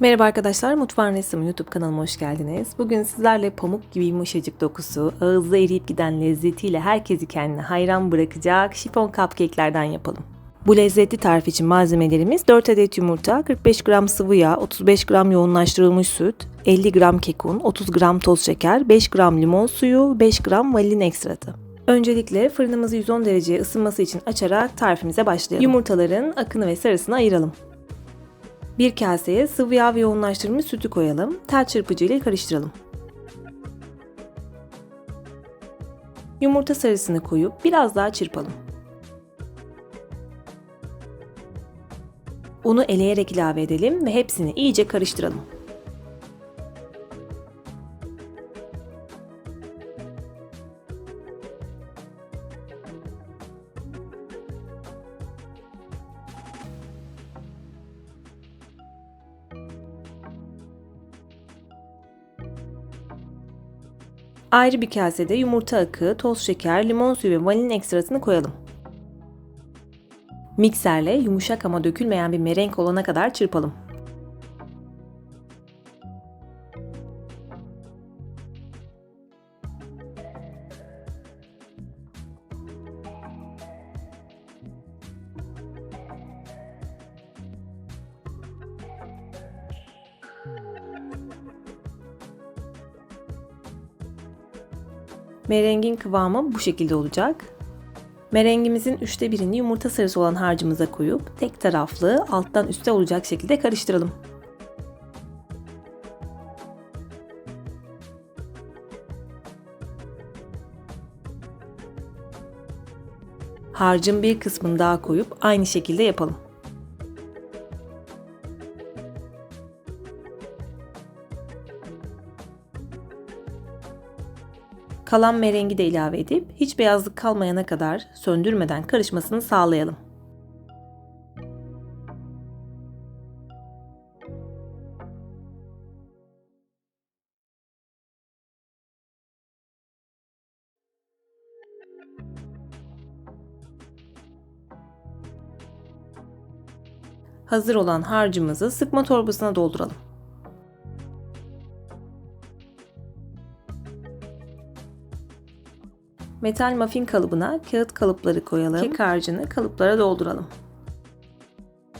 Merhaba arkadaşlar, Mutfağın Resmi YouTube kanalıma hoş geldiniz. Bugün sizlerle pamuk gibi yumuşacık dokusu, ağızda eriyip giden lezzetiyle herkesi kendine hayran bırakacak şifon cupcake'lerden yapalım. Bu lezzetli tarif için malzemelerimiz 4 adet yumurta, 45 gram sıvı yağ, 35 gram yoğunlaştırılmış süt, 50 gram kekun, 30 gram toz şeker, 5 gram limon suyu, 5 gram vanilin ekstratı. Öncelikle fırınımızı 110 dereceye ısınması için açarak tarifimize başlayalım. Yumurtaların akını ve sarısını ayıralım. Bir kaseye sıvı yağ ve yoğunlaştırılmış sütü koyalım. Tel çırpıcı ile karıştıralım. Yumurta sarısını koyup biraz daha çırpalım. Unu eleyerek ilave edelim ve hepsini iyice karıştıralım. Ayrı bir kasede yumurta akı, toz şeker, limon suyu ve vanilin ekstrasını koyalım. Mikserle yumuşak ama dökülmeyen bir merenk olana kadar çırpalım. Merengin kıvamı bu şekilde olacak. Merengimizin üçte birini yumurta sarısı olan harcımıza koyup tek taraflı alttan üste olacak şekilde karıştıralım. Harcın bir kısmını daha koyup aynı şekilde yapalım. Kalan merengi de ilave edip hiç beyazlık kalmayana kadar söndürmeden karışmasını sağlayalım. Hazır olan harcımızı sıkma torbasına dolduralım. Metal muffin kalıbına kağıt kalıpları koyalım. Kek harcını kalıplara dolduralım.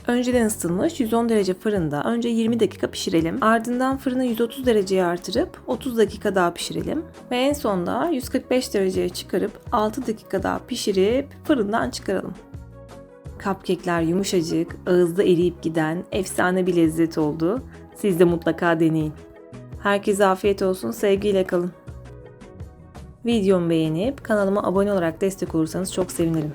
Önceden ısıtılmış 110 derece fırında önce 20 dakika pişirelim. Ardından fırını 130 dereceye artırıp 30 dakika daha pişirelim. Ve en sonda 145 dereceye çıkarıp 6 dakika daha pişirip fırından çıkaralım. Cupcake'ler yumuşacık, ağızda eriyip giden efsane bir lezzet oldu. Siz de mutlaka deneyin. Herkese afiyet olsun, sevgiyle kalın. Videomu beğenip kanalıma abone olarak destek olursanız çok sevinirim.